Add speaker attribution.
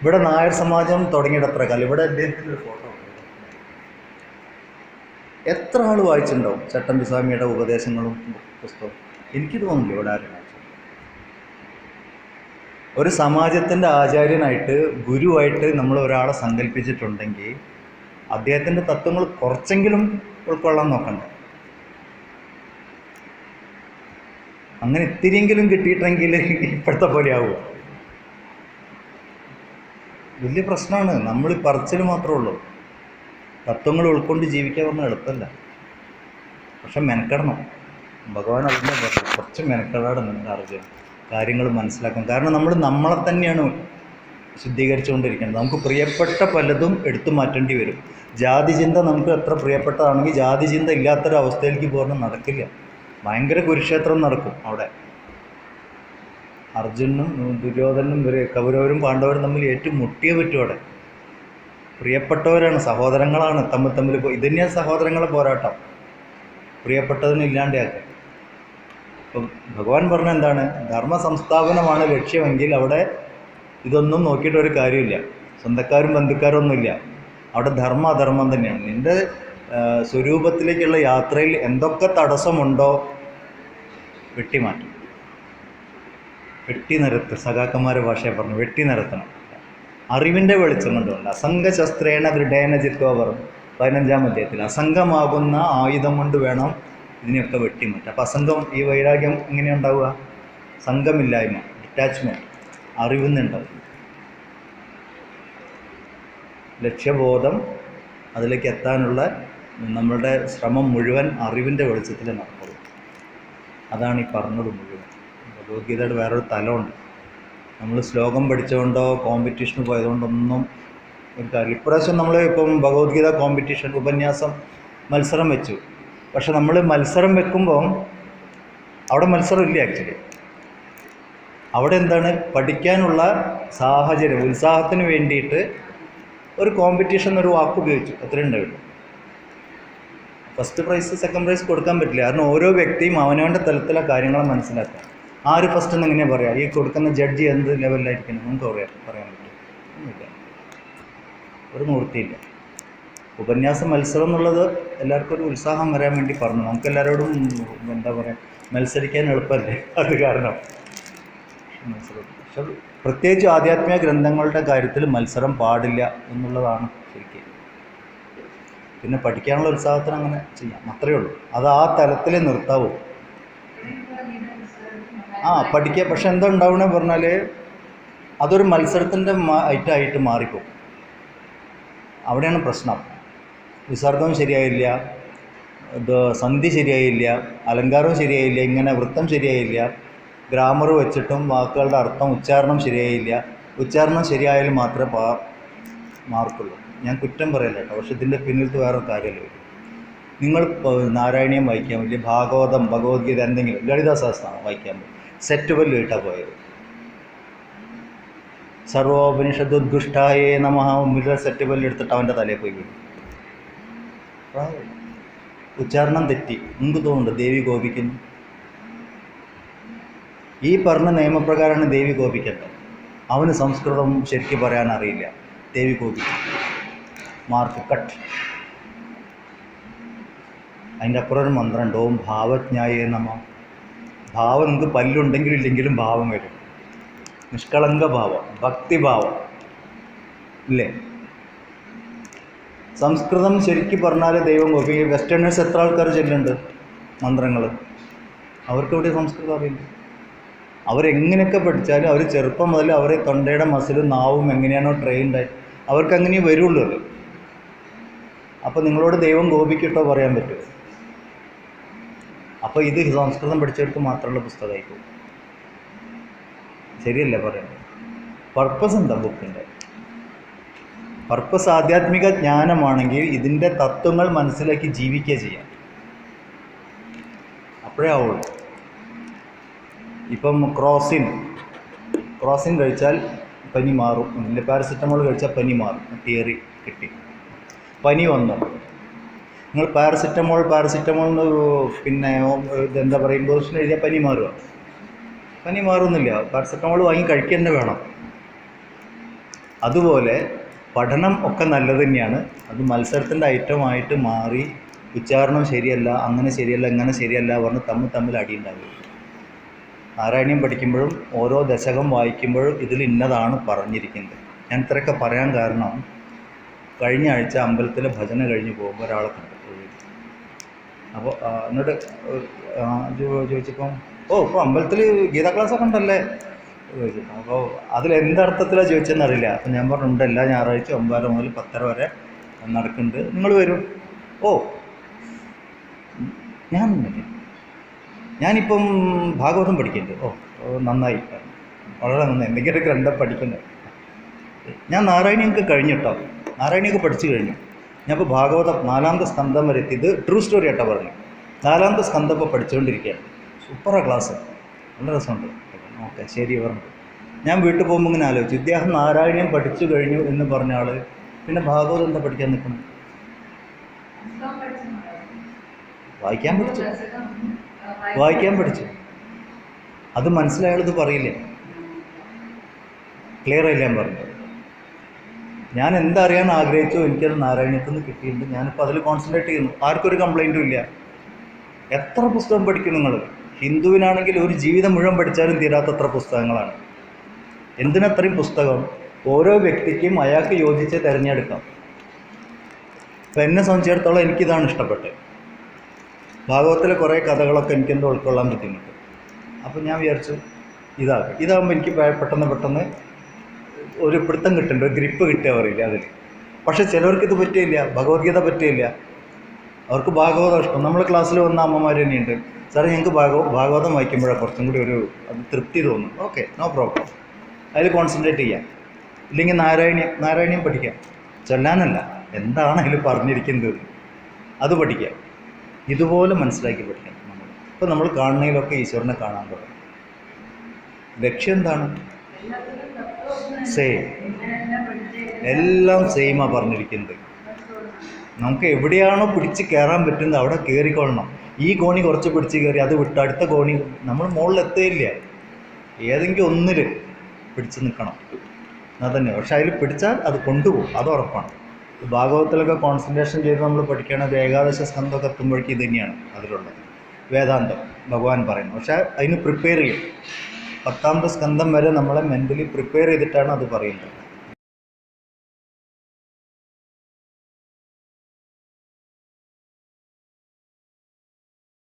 Speaker 1: ഇവിടെ നായർ സമാജം തുടങ്ങിയിട്ട് എത്ര കാലം? ഇവിടെ അദ്ദേഹത്തിന്റെ ഒരു ഫോട്ടോ എത്ര ആൾ വായിച്ചിട്ടുണ്ടാവും ചട്ടമ്പി സ്വാമിയുടെ ഉപദേശങ്ങളും പുസ്തകവും? എനിക്ക് തോന്നുന്നില്ല. ഇവിടെ ആരും ഒരു സമാജത്തിന്റെ ആചാര്യനായിട്ട് ഗുരുവായിട്ട് നമ്മൾ ഒരാളെ സങ്കല്പിച്ചിട്ടുണ്ടെങ്കിൽ അദ്ദേഹത്തിന്റെ തത്വങ്ങൾ കുറച്ചെങ്കിലും ഉൾക്കൊള്ളാൻ നോക്കണ്ടേ? അങ്ങനെ ഇത്തിരിയെങ്കിലും കിട്ടിയിട്ടെങ്കിൽ ഇപ്പോഴത്തെ പോലെ ആവുക വലിയ പ്രശ്നമാണ്. നമ്മൾ പറച്ചിൽ മാത്രമേ ഉള്ളൂ. തത്വങ്ങൾ ഉൾക്കൊണ്ട് ജീവിക്കാൻ പറഞ്ഞാൽ എളുപ്പമല്ല. പക്ഷെ മെനക്കെടണം. ഭഗവാൻ അതിന്റെ കുറച്ച് മെനക്കെടാണ് നിങ്ങളുടെ അർജുൻ കാര്യങ്ങൾ മനസ്സിലാക്കാൻ കാരണം നമ്മൾ നമ്മളെ തന്നെയാണ് ശുദ്ധീകരിച്ചുകൊണ്ടിരിക്കുന്നത്. നമുക്ക് പ്രിയപ്പെട്ട പലതും എടുത്തു മാറ്റേണ്ടി വരും. ജാതി ചിന്ത നമുക്ക് എത്ര പ്രിയപ്പെട്ടതാണെങ്കിൽ ജാതി ചിന്ത ഇല്ലാത്തൊരവസ്ഥയിലേക്ക് പോകുന്നത് നടക്കില്ല. ഭയങ്കര കുരുക്ഷേത്രം നടക്കും അവിടെ. അർജുനും ദുര്യോധനും വരെ കൗരവരും പാണ്ഡവരും തമ്മിൽ ഏറ്റുമുട്ടിയ പറ്റും അവിടെ. പ്രിയപ്പെട്ടവരാണ് സഹോദരങ്ങളാണ് തമ്മിൽ തമ്മിൽ ഇത് തന്നെയാണ് സഹോദരങ്ങളെ പോരാട്ടം. പ്രിയപ്പെട്ടതിന് ഇല്ലാണ്ടാക്കുക. ഇപ്പം ഭഗവാൻ പറഞ്ഞ എന്താണ്? ധർമ്മ സംസ്ഥാപനമാണ് ലക്ഷ്യമെങ്കിൽ അവിടെ ഇതൊന്നും നോക്കിയിട്ട് ഒരു കാര്യമില്ല. സ്വന്തക്കാരും ബന്ധുക്കാരും ഒന്നുമില്ല. അവിടെ ധർമ്മ അധർമ്മം തന്നെയാണ്. നിന്റെ സ്വരൂപത്തിലേക്കുള്ള യാത്രയിൽ എന്തൊക്കെ തടസ്സമുണ്ടോ വെട്ടിമാറ്റും. വെട്ടി നിരത്ത് സഖാക്കന്മാരെ ഭാഷയെ പറഞ്ഞു വെട്ടി നിരത്തണം അറിവിന്റെ വെളിച്ചം കൊണ്ടുകൊണ്ട് അസംഘശസ്ത്രേണ ദൃഢേന ചിത്വ പറഞ്ഞു. പതിനഞ്ചാം അധ്യായത്തിൽ അസംഘമാകുന്ന ആയുധം കൊണ്ട് വേണം ഇതിനെയൊക്കെ വെട്ടിമാറ്റാം അപ്പം അസംഘം ഈ വൈരാഗ്യം എങ്ങനെയുണ്ടാവുക സംഘമില്ലായ്മ ഡിറ്റാച്ച്മെന്റ് അറിവിൽ ലക്ഷ്യബോധം അതിലേക്ക് എത്താനുള്ള നമ്മളുടെ ശ്രമം മുഴുവൻ അറിവിന്റെ വെളിച്ചത്തിൽ നടക്കുള്ളൂ അതാണ് ഈ പറഞ്ഞത് മുഴുവൻ. ഭഗവത്ഗീതയുടെ വേറൊരു തലമുണ്ട്. നമ്മൾ ശ്ലോകം പഠിച്ചതുകൊണ്ടോ കോമ്പറ്റീഷന് പോയതുകൊണ്ടൊന്നും ഒരു കാര്യം ഇപ്രാവശ്യം നമ്മൾ ഇപ്പം ഭഗവത്ഗീത കോമ്പറ്റീഷൻ ഉപന്യാസം മത്സരം വെച്ചു. പക്ഷെ നമ്മൾ മത്സരം വെക്കുമ്പം അവിടെ മത്സരം ഇല്ല ആക്ച്വലി അവിടെ എന്താണ്? പഠിക്കാനുള്ള സാഹചര്യം ഉത്സാഹത്തിന് വേണ്ടിയിട്ട് ഒരു കോമ്പറ്റീഷൻ ഒരു വാക്ക് ഉപയോഗിച്ചു. അത്രയും ഉണ്ടായിരുന്നു ഫസ്റ്റ് പ്രൈസ് സെക്കൻഡ് പ്രൈസ് കൊടുക്കാൻ പറ്റില്ല. കാരണം ഓരോ വ്യക്തിയും അവനവന്റെ തലത്തിലെ കാര്യങ്ങൾ മനസ്സിലാക്കുക. ആര് ഫസ്റ്റ് എന്ന് എങ്ങനെയാണ് പറയുക ഈ കൊടുക്കുന്ന ജഡ്ജി എന്ത് ലെവലിലായിരിക്കണം നമുക്ക് പറയാം പറയാൻ പറ്റും. ഒരു നിവൃത്തിയില്ല. ഉപന്യാസ മത്സരം എന്നുള്ളത് എല്ലാവർക്കും ഒരു ഉത്സാഹം വരാൻ വേണ്ടി പറഞ്ഞു. നമുക്ക് എല്ലാവരോടും എന്താ പറയുക മത്സരിക്കാൻ എളുപ്പമല്ലേ അത് കാരണം. മത്സരം. പക്ഷെ പ്രത്യേകിച്ച് ആധ്യാത്മിക ഗ്രന്ഥങ്ങളുടെ കാര്യത്തിൽ മത്സരം പാടില്ല എന്നുള്ളതാണ് ശരിക്കും. പിന്നെ പഠിക്കാനുള്ള ഉത്സാഹത്തിന് അങ്ങനെ ചെയ്യാം. അത്രയേ ഉള്ളൂ. അത് ആ തലത്തിൽ നിർത്താവൂ. ആ പഠിക്കുക പക്ഷെ എന്താ ഉണ്ടാവണേ പറഞ്ഞാൽ അതൊരു മത്സരത്തിന്റെ ഐറ്റമായിട്ട് മാറിപ്പോകും അവിടെയാണ് പ്രശ്നം. വിസർഗം ശരിയായില്ല സന്ധി ശരിയായില്ല അലങ്കാരവും ശരിയായില്ല ഇങ്ങനെ വൃത്തം ശരിയായില്ല ഗ്രാമർ വെച്ചിട്ടും വാക്കുകളുടെ അർത്ഥം ഉച്ചാരണം ശരിയായില്ല. ഉച്ചാരണം ശരിയായാലും മാത്രമേ പാ മാർക്കുള്ളൂ. ഞാൻ കുറ്റം പറയല്ല കേട്ടോ പക്ഷെ ഇതിന്റെ പിന്നിലത്തെ വേറെ കാര്യമല്ലേ നിങ്ങൾ നാരായണീയം വായിക്കാൻ പറ്റില്ല ഭാഗവതം ഭഗവത്ഗീത എന്തെങ്കിലും ലളിതാശാസ്ത്രം വായിക്കാൻ പോയി സെറ്റ് പല്ല് ഇട്ടാൽ പോയത്. സർവോപനിഷദുദ്ഘുഷ്ടായേ നമ മുഴുവൻ സെറ്റ് പല്ല് എടുത്തിട്ട് അവന്റെ തലയിൽ പോയി വീണു. ഉച്ചാരണം തെറ്റി. മുമ്പ് തോന്നുന്നുണ്ട് ദേവി കോപിക്കുന്നു. ഈ പറഞ്ഞ നിയമപ്രകാരമാണ് ദേവി കോപിക്കേണ്ടത്. അവന് സംസ്കൃതം ശരിക്കും പറയാൻ അറിയില്ല ദേവി കോപിക്കും. മാർക്ക് കട്ട് അതിന്റെ അപ്പുറം ഒരു മന്ത്രമുണ്ട്. ഓം ഭാവജ്ഞായേ നമ. ഭാവം നിങ്ങൾക്ക് പല്ലുണ്ടെങ്കിലും ഇല്ലെങ്കിലും ഭാവം വരും. നിഷ്കളങ്ക ഭാവം ഭക്തിഭാവം ഇല്ലേ? സംസ്കൃതം ശരിക്കും പറഞ്ഞാൽ ദൈവം കോപ്പി വെസ്റ്റേണേഴ്സ് എത്ര ആൾക്കാർ ചെല്ലുന്നുണ്ട് മന്ത്രങ്ങൾ അവർക്ക് ഇവിടെ സംസ്കൃതം അറിയില്ല. അവരെങ്ങനെയൊക്കെ പഠിച്ചാലും അവർ ചെറുപ്പം മുതൽ അവരെ തൊണ്ടയുടെ മസിലും നാവും എങ്ങനെയാണോ ട്രെയിൻഡ് അവർക്ക് വരുള്ളൂ അപ്പോൾ നിങ്ങളോട് ദൈവം കോപിക്കിട്ടോ പറയാൻ പറ്റുമോ അപ്പോൾ ഇത് സംസ്കൃതം പഠിച്ചവർക്ക് മാത്രമുള്ള പുസ്തകമായി പോകും ശരിയല്ലേ പറയുന്നത്? പർപ്പസ് എന്താ ബുക്കിന്റെ പർപ്പസ് ആധ്യാത്മിക ജ്ഞാനമാണെങ്കിൽ ഇതിന്റെ തത്വങ്ങൾ മനസ്സിലാക്കി ജീവിക്കുക ചെയ്യാം. അപ്പോഴേ ആവുള്ളൂ. ഇപ്പം ക്രോസിൻ ക്രോസിൻ കഴിച്ചാൽ പനി മാറും. പാരസെറ്റമോൾ കഴിച്ചാൽ പനി മാറും. തിയറി കിട്ടി. പനി വന്നു. നിങ്ങൾ പാരസെറ്റമോൾ പാരസെറ്റമോൾ പിന്നെ ഇതെന്താ പറയുക ഇമ്പോസിഷൻ എഴുതിയാൽ പനി മാറുക. പനി മാറുന്നില്ല. പാരസെറ്റമോൾ വാങ്ങി കഴിക്കുക തന്നെ വേണം. അതുപോലെ പഠനം ഒക്കെ നല്ലത് തന്നെയാണ്. അത് മത്സരത്തിന്റെ ഐറ്റമായിട്ട് മാറി ഉച്ചാരണം ശരിയല്ല അങ്ങനെ ശരിയല്ല ഇങ്ങനെ ശരിയല്ല പറഞ്ഞ് തമ്മിൽ തമ്മിൽ അടിയുണ്ടാകും നാരായണീയം പഠിക്കുമ്പോഴും ഓരോ ദശകം വായിക്കുമ്പോഴും ഇതിൽ ഇന്നതാണ് പറഞ്ഞിരിക്കുന്നത്. ഞാൻ ഇത്രയൊക്കെ പറയാൻ കാരണം കഴിഞ്ഞ ആഴ്ച അമ്പലത്തിലെ ഭജന കഴിഞ്ഞ് പോകുമ്പോൾ ഒരാളെ കണ്ടു. അപ്പോൾ എന്നിട്ട് ചോദിച്ചപ്പം ഓ ഇപ്പോൾ അമ്പലത്തിൽ ഗീതാ ക്ലാസ്സൊക്കെ ഉണ്ടല്ലേ? ചോദിച്ചു അപ്പോൾ അതിൽ എന്തർത്ഥത്തിലാണ് ചോദിച്ചതെന്ന് അറിയില്ല. അപ്പം ഞാൻ പറഞ്ഞുണ്ട് എല്ലാ ഞായറാഴ്ച ഒമ്പതര മുതൽ പത്തര വരെ നടക്കുന്നുണ്ട്. നിങ്ങൾ വരും. ഓ ഞാൻ. ഞാനിപ്പം ഭാഗവതം പഠിക്കുന്നുണ്ട്. ഓ നന്നായി. വളരെ നന്നായി. എന്തെങ്കിലും ഒരു ഗ്രന്ഥം പഠിക്കുന്നത് ഞാൻ നാരായണിയൊക്കെ കഴിഞ്ഞിട്ടോ നാരായണിയൊക്കെ പഠിച്ചു കഴിഞ്ഞു. ഞാൻ ഇപ്പോൾ ഭാഗവതം നാലാമത്തെ സ്കന്ധം വരെ എത്തി ഇത് ട്രൂ സ്റ്റോറി ആയിട്ടാണ് പറഞ്ഞു നാലാമത്തെ സ്കന്ധം ഇപ്പോൾ പഠിച്ചുകൊണ്ടിരിക്കുകയാണ് സൂപ്പറാണ് ക്ലാസ് നല്ല രസമുണ്ട്. ഓക്കെ ശരി പറഞ്ഞു ഞാൻ വീട്ടിൽ പോകുമ്പോൾ ഇങ്ങനെ ആലോചിച്ചു. ഇദ്ദേഹം നാരായണീയം പഠിച്ചു കഴിഞ്ഞു എന്ന് പറഞ്ഞ ആൾ പിന്നെ ഭാഗവതം എന്താ പഠിക്കാൻ നിൽക്കുന്നു? വായിക്കാൻ പഠിച്ചു. വായിക്കാൻ പഠിച്ചു. അത് മനസ്സിലായാലത് പറയില്ലേ? ക്ലിയർ ആയില്ല ഞാൻ പറഞ്ഞു ഞാൻ എന്തറിയാൻ ആഗ്രഹിച്ചോ എനിക്കത് നാരായണത്തിൽ നിന്ന് കിട്ടിയിട്ടുണ്ട്. ഞാനിപ്പോൾ അതിൽ കോൺസെൻട്രേറ്റ് ചെയ്യുന്നു. ആർക്കൊരു കംപ്ലൈന്റും ഇല്ല. എത്ര പുസ്തകം പഠിക്കും നിങ്ങൾ ഹിന്ദുവിനാണെങ്കിൽ ഒരു ജീവിതം മുഴുവൻ പഠിച്ചാലും തീരാത്തത്ര പുസ്തകങ്ങളാണ്? എന്തിനത്രയും പുസ്തകം? ഓരോ വ്യക്തിക്കും അയാൾക്ക് യോജിച്ച് തിരഞ്ഞെടുക്കാം. ഇപ്പം എന്നെ സംബന്ധിച്ചിടത്തോളം എനിക്കിതാണ് ഇഷ്ടപ്പെട്ടത്. ഭാഗവത്തിലെ കുറേ കഥകളൊക്കെ എനിക്കെന്തോ ഉൾക്കൊള്ളാൻ ബുദ്ധിമുട്ട്. അപ്പോൾ ഞാൻ വിചാരിച്ചു ഇതാകും ഇതാകുമ്പോൾ എനിക്ക് പെട്ടെന്ന് പെട്ടെന്ന് ഒരു പിടുത്തം കിട്ടുന്നുണ്ട് ഒരു ഗ്രിപ്പ് കിട്ടുക പറയില്ല അതിൽ പക്ഷേ ചിലവർക്ക് ഇത് പറ്റിയില്ല ഭഗവത്ഗീത പറ്റിയില്ല. അവർക്ക് ഭാഗവതം ഇഷ്ടം. നമ്മൾ ക്ലാസ്സിൽ വന്ന അമ്മമാർ തന്നെയുണ്ട്. സാറേ ഞങ്ങൾക്ക് ഭാഗവ ഭാഗവതം വായിക്കുമ്പോഴാണ് കുറച്ചും കൂടി ഒരു അത് തൃപ്തി തോന്നും. ഓക്കെ നോ പ്രോബ്ലം അതിൽ കോൺസെൻട്രേറ്റ് ചെയ്യാം. ഇല്ലെങ്കിൽ നാരായണീയം നാരായണീയം പഠിക്കാം. ചൊല്ലാനല്ല എന്താണ് പറഞ്ഞിരിക്കുന്നത്? അത് പഠിക്കാം. ഇതുപോലെ മനസ്സിലാക്കി പഠിക്കണം നമ്മൾ ഇപ്പോൾ നമ്മൾ കാണുന്നതിലൊക്കെ ഈശ്വരനെ കാണാൻ തുടങ്ങും. ലക്ഷ്യം എന്താണ്? സെയിം എല്ലാം സെയിമാണ് പറഞ്ഞിരിക്കുന്നത്. നമുക്ക് എവിടെയാണോ പിടിച്ച് കയറാൻ പറ്റുന്നത് അവിടെ കയറിക്കൊള്ളണം ഈ കോണി കുറച്ച് പിടിച്ച് കയറി അത് വിട്ട് അടുത്ത കോണി നമ്മൾ മുകളിൽ എത്തുകയില്ല. ഏതെങ്കിലും ഒന്നിൽ പിടിച്ച് നിൽക്കണം. എന്നാൽ തന്നെ. പക്ഷെ അതിൽ പിടിച്ചാൽ അത് കൊണ്ടുപോകും. അത് ഉറപ്പാണ്. ഭാഗവതത്തിലൊക്കെ കോൺസെൻട്രേഷൻ ചെയ്ത് നമ്മൾ പഠിക്കുകയാണെങ്കിൽ ഏകാദശ സ്കന്ധമൊക്കെ എത്തുമ്പോഴേക്കും ഇത് തന്നെയാണ് അതിലുള്ളത്. വേദാന്തം ഭഗവാൻ പറയുന്നു. പക്ഷേ അതിന് പ്രിപ്പയർ ചെയ്യും പത്താമത്തെ സ്കന്ധം വരെ നമ്മളെ മെന്റലി പ്രിപ്പയർ ചെയ്തിട്ടാണ് അത് പറയുന്നത്.